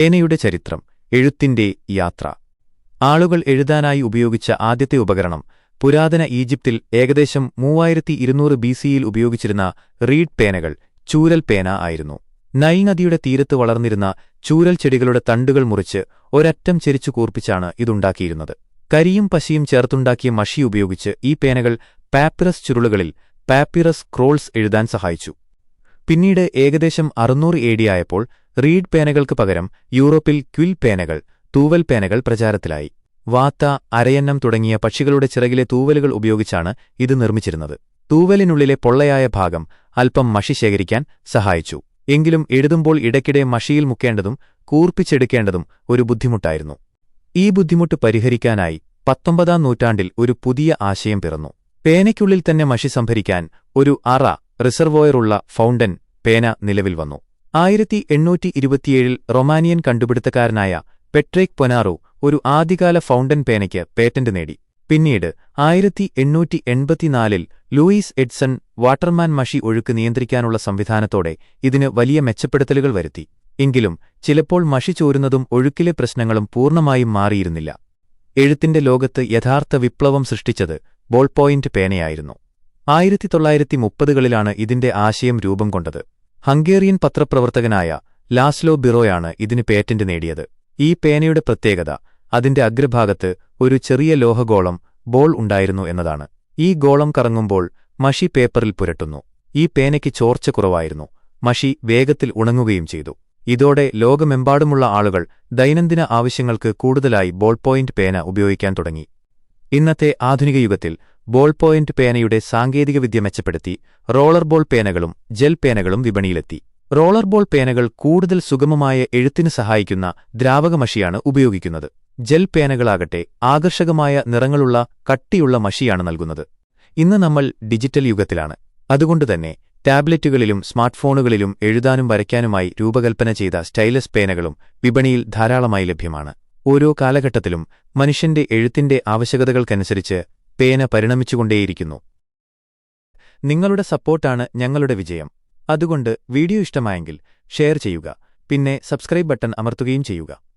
പേനയുടെ ചരിത്രം എഴുത്തിന്റെ യാത്ര. ആളുകൾ എഴുതാനായി ഉപയോഗിച്ച ആദ്യത്തെ ഉപകരണം പുരാതന ഈജിപ്തിൽ ഏകദേശം മൂവായിരത്തി ഇരുന്നൂറ് ബി സിയിൽ ഉപയോഗിച്ചിരുന്ന റീഡ് പേനകൾ ചൂരൽ പേന ആയിരുന്നു. നൈൽ നദിയുടെ തീരത്ത് വളർന്നിരുന്ന ചൂരൽ ചെടികളുടെ തണ്ടുകൾ മുറിച്ച് ഒരറ്റം ചെരിച്ചു കൂർപ്പിച്ചാണ് ഇതുണ്ടാക്കിയിരുന്നത്. കരിയും പശിയും ചേർത്തുണ്ടാക്കിയ മഷി ഉപയോഗിച്ച് ഈ പേനകൾ പാപ്പിറസ് ചുരുളുകളിൽ പാപ്പിറസ് ക്രോൾസ് എഴുതാൻ സഹായിച്ചു. പിന്നീട് ഏകദേശം അറുന്നൂറ് ഏടിയായപ്പോൾ റീഡ് പേനകൾക്ക് പകരം യൂറോപ്പിൽ ക്വിൽ പേനകൾ തൂവൽ പേനകൾ പ്രചാരത്തിലായി. വാത്ത അരയന്നം തുടങ്ങിയ പക്ഷികളുടെ ചിറകിലെ തൂവലുകൾ ഉപയോഗിച്ചാണ് ഇത് നിർമ്മിച്ചിരുന്നത്. തൂവലിനുള്ളിലെ പൊള്ളയായ ഭാഗം അല്പം മഷി ശേഖരിക്കാൻ സഹായിച്ചു. എങ്കിലും എഴുതുമ്പോൾ ഇടയ്ക്കിടെ മഷിയിൽ മുക്കേണ്ടതും കൂർപ്പിച്ചെടുക്കേണ്ടതും ഒരു ബുദ്ധിമുട്ടായിരുന്നു. ഈ ബുദ്ധിമുട്ട് പരിഹരിക്കാനായി പത്തൊമ്പതാം നൂറ്റാണ്ടിൽ ഒരു പുതിയ ആശയം പിറന്നു. പേനയ്ക്കുള്ളിൽ തന്നെ മഷി സംഭരിക്കാൻ ഒരു അറ റിസർവോയറുള്ള ഫൗണ്ടൻ പേന നിലവിൽ വന്നു. ആയിരത്തി എണ്ണൂറ്റി ഇരുപത്തിയേഴിൽ റൊമാനിയൻ കണ്ടുപിടുത്തക്കാരനായ പെട്രേക് പൊനാറോ ഒരു ആദ്യകാല ഫൗണ്ടൻ പേനയ്ക്ക് പേറ്റന്റ് നേടി. പിന്നീട് ആയിരത്തി എണ്ണൂറ്റി എൺപത്തിനാലിൽ ലൂയിസ് എഡ്സൺ വാട്ടർമാൻ മഷി ഒഴുക്ക് നിയന്ത്രിക്കാനുള്ള സംവിധാനത്തോടെ ഇതിന് വലിയ മെച്ചപ്പെടുത്തലുകൾ വരുത്തി. എങ്കിലും ചിലപ്പോൾ മഷി ചോരുന്നതും ഒഴുക്കിലെ പ്രശ്നങ്ങളും പൂർണമായും മാറിയിരുന്നില്ല. എഴുത്തിന്റെ ലോകത്ത് യഥാർത്ഥ വിപ്ലവം സൃഷ്ടിച്ചത് ബോൾ പോയിന്റ് പേനയായിരുന്നു. ആയിരത്തി തൊള്ളായിരത്തി മുപ്പതുകളിലാണ് ഇതിന്റെ ആശയം രൂപം കൊണ്ടത്. ഹംഗേറിയൻ പത്രപ്രവർത്തകനായ ലാസ്ലോ ബിറോയാണ് ഇതിന് പേറ്റന്റ് നേടിയത്. ഈ പേനയുടെ പ്രത്യേകത അതിന്റെ അഗ്രഭാഗത്ത് ഒരു ചെറിയ ലോഹഗോളം ബോൾ ഉണ്ടായിരുന്നു എന്നതാണ്. ഈ ഗോളം കറങ്ങുമ്പോൾ മഷി പേപ്പറിൽ പുരട്ടുന്നു. ഈ പേനയ്ക്ക് ചോർച്ച കുറവായിരുന്നു. മഷി വേഗത്തിൽ ഉണങ്ങുകയും ചെയ്തു. ഇതോടെ ലോകമെമ്പാടുമുള്ള ആളുകൾ ദൈനംദിന ആവശ്യങ്ങൾക്ക് കൂടുതലായി ബോൾ പോയിന്റ് പേന ഉപയോഗിക്കാൻ തുടങ്ങി. ഇന്നത്തെ ആധുനിക യുഗത്തിൽ ബോൾ പോയിന്റ് പേനയുടെ സാങ്കേതികവിദ്യ മെച്ചപ്പെടുത്തി roller ball പേനകളും gel പേനകളും വിപണിയിലെത്തി. Roller ball പേനകൾ കൂടുതൽ സുഗമമായ എഴുത്തിന് സഹായിക്കുന്ന ദ്രാവക മഷിയാണ് ഉപയോഗിക്കുന്നത്. ജെൽ പേനകളാകട്ടെ ആകർഷകമായ നിറങ്ങളുള്ള കട്ടിയുള്ള മഷിയാണ് നൽകുന്നത്. ഇന്ന് നമ്മൾ ഡിജിറ്റൽ യുഗത്തിലാണ്. അതുകൊണ്ടുതന്നെ ടാബ്ലറ്റുകളിലും സ്മാർട്ട്ഫോണുകളിലും എഴുതാനും വരയ്ക്കാനുമായി രൂപകൽപ്പന ചെയ്ത സ്റ്റൈലസ് പേനകളും വിപണിയിൽ ധാരാളമായി ലഭ്യമാണ്. ഓരോ കാലഘട്ടത്തിലും മനുഷ്യന്റെ എഴുത്തിന്റെ ആവശ്യകതകൾക്കനുസരിച്ച് പേന പരിണമിച്ചുകൊണ്ടേയിരിക്കുന്നു. നിങ്ങളുടെ സപ്പോർട്ടാണ് ഞങ്ങളുടെ വിജയം. അതുകൊണ്ട് വീഡിയോ ഇഷ്ടമായെങ്കിൽ ഷെയർ ചെയ്യുക പിന്നെ സബ്സ്ക്രൈബ് ബട്ടൺ അമർത്തുകയും ചെയ്യുക.